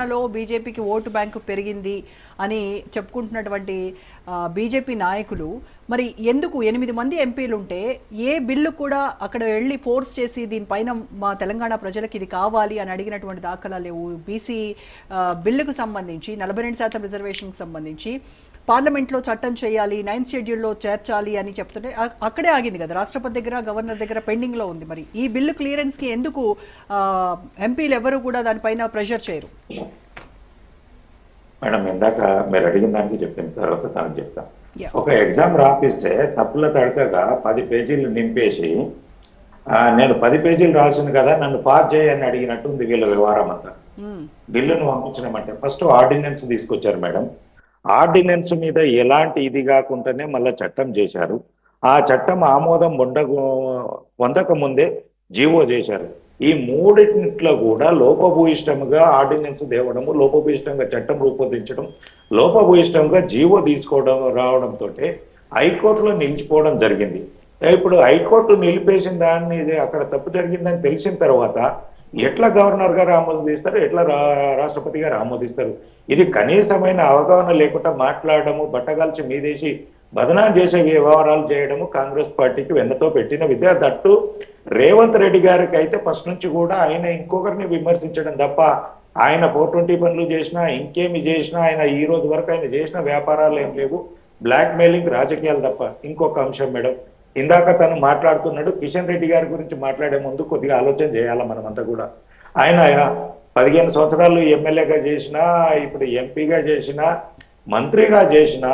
Segnalo బీజేపీకి vote bank పెరిగింది అని చెప్పుకుంటున్నటువంటి బీజేపీ నాయకులు మరి ఎందుకు ఎనిమిది మంది ఎంపీలు ఉంటే ఏ బిల్లు కూడా అక్కడ వెళ్ళి ఫోర్స్ చేసి దీనిపైన మా తెలంగాణ ప్రజలకు ఇది కావాలి అని అడిగినటువంటి దాఖలా లేవు. బీసీ బిల్లుకు సంబంధించి నలభై రెండు శాతం రిజర్వేషన్కి సంబంధించి పార్లమెంట్లో చట్టం చేయాలి నైన్త్ షెడ్యూల్లో చేర్చాలి అని చెప్తుంటే అక్కడే ఆగింది కదా. రాష్ట్రపతి దగ్గర గవర్నర్ దగ్గర పెండింగ్లో ఉంది మరి. ఈ బిల్లు క్లియరెన్స్కి ఎందుకు ఎంపీలు ఎవరు కూడా దానిపైన ప్రెషర్ చేయరు? మేడం ఇందాక మీరు అడిగిన దానికి చెప్పిన తర్వాత తనకు Yeah. ఒక ఎగ్జామ్ రాపిస్తే తప్పుల తడకగా పది పేజీలు నింపేసి ఆ, నేను పది పేజీలు రాసిన కదా నన్ను పాస్ చేయని అడిగినట్టు ఉంది వీళ్ళ వ్యవహారం అంతా. మ్మ్. బిల్లును పంపించినామంటే ఫస్ట్ ఆర్డినెన్స్ తీసుకొచ్చారు మేడం. ఆర్డినెన్స్ మీద ఎలాంటి ఇది కాకుండానే మళ్ళీ చట్టం చేశారు. ఆ చట్టం ఆమోదం ఉండక పొందక ముందే జీవో చేశారు. ఈ మూడింటిలో కూడా లోపభూయిష్టంగా ఆర్డినెన్స్ తేవడము లోపభూయిష్టంగా చట్టం రూపొందించడం లోపభూయిష్టంగా జీవో తీసుకోవడం రావడంతో హైకోర్టులో నిలిచిపోవడం జరిగింది. ఇప్పుడు హైకోర్టు నిలిపేసిన దాన్ని అక్కడ తప్పు జరిగిందని తెలిసిన తర్వాత ఎట్లా గవర్నర్ గారు ఆమోదిస్తారు ఎట్లా రా- రాష్ట్రపతి గారు ఆమోదిస్తారు? ఇది కనీసమైన అవగాహన లేకుండా మాట్లాడడము బట్టగాల్చి మీదేసి బదనాం చేసే వ్యవహారాలు చేయడము కాంగ్రెస్ పార్టీకి వెన్నతో పెట్టిన విద్య. దట్టు రేవంత్ రెడ్డి గారికి అయితే ఫస్ట్ నుంచి కూడా ఆయన ఇంకొకరిని విమర్శించడం తప్ప ఆయన ఫోర్ ట్వంటీ పనులు చేసినా ఇంకేమి చేసినా ఆయన ఈ రోజు వరకు ఆయన చేసిన వ్యాపారాలు ఏం లేవు. బ్లాక్ మెయిలింగ్ రాజకీయాలు తప్ప ఇంకొక అంశం మేడం. ఇందాక తను మాట్లాడుతున్నాడు కిషన్ రెడ్డి గారి గురించి మాట్లాడే ముందు కొద్దిగా ఆలోచన చేయాలి మనమంతా కూడా. ఆయన పదిహేను సంవత్సరాలు ఎమ్మెల్యేగా చేసినా ఇప్పుడు ఎంపీగా చేసినా మంత్రిగా చేసినా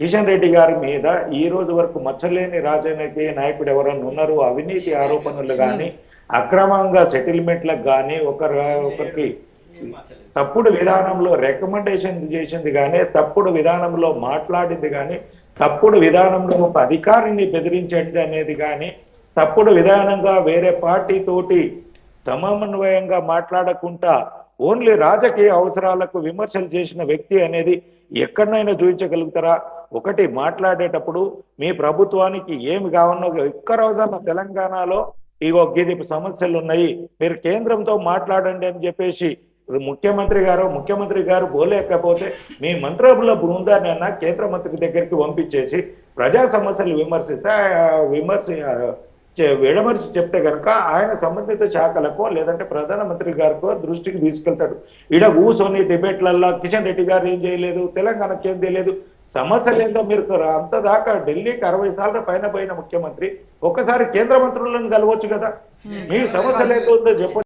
కిషన్ రెడ్డి గారి మీద ఈ రోజు వరకు మచ్చలేని రాజకీయ నాయకుడు ఎవరన్నా ఉన్నారు? అవినీతి ఆరోపణలు కానీ అక్రమంగా సెటిల్మెంట్లకు కానీ ఒకరు ఒకరికి తప్పుడు విధానంలో రికమెండేషన్ చేసింది కానీ తప్పుడు విధానంలో మాట్లాడింది కానీ తప్పుడు విధానంలో ఒక అధికారిని బెదిరించండి అనేది కానీ తప్పుడు విధానంగా వేరే పార్టీ తోటి సమన్వయంగా మాట్లాడకుండా ఓన్లీ రాజకీయ అవసరాలకు విమర్శలు చేసిన వ్యక్తి అనేది ఎక్కడనైనా చూపించగలుగుతారా? ఒకటి మాట్లాడేటప్పుడు మీ ప్రభుత్వానికి ఏమి కావాలో ఒక్క రోజున తెలంగాణలో ఇగో గిది సమస్యలు ఉన్నాయి మీరు కేంద్రంతో మాట్లాడండి అని చెప్పేసి ముఖ్యమంత్రి గారు ముఖ్యమంత్రి గారు పోలేకపోతే మీ మంత్రుల బృందాన్ని అన్న కేంద్ర మంత్రి దగ్గరికి పంపించేసి ప్రజా సమస్యలు విమర్శిస్తే విమర్శ విడమర్చి చెప్తే కనుక ఆయన సంబంధిత శాఖలకో లేదంటే ప్రధానమంత్రి గారికో దృష్టికి తీసుకెళ్తాడు. ఈడ కూర్చొని డిబేట్లల్లో కిషన్ రెడ్డి గారు ఏం చేయలేదు తెలంగాణకి ఏం చేయలేదు సమస్యలు ఏంటో మీరు అంత దాకా ఢిల్లీకి అరవై సార్లు పైన పోయిన ముఖ్యమంత్రి ఒక్కసారి కేంద్ర మంత్రులను కలవచ్చు కదా. మీ సమస్యలు ఏంటో ఉందో చెప్పండి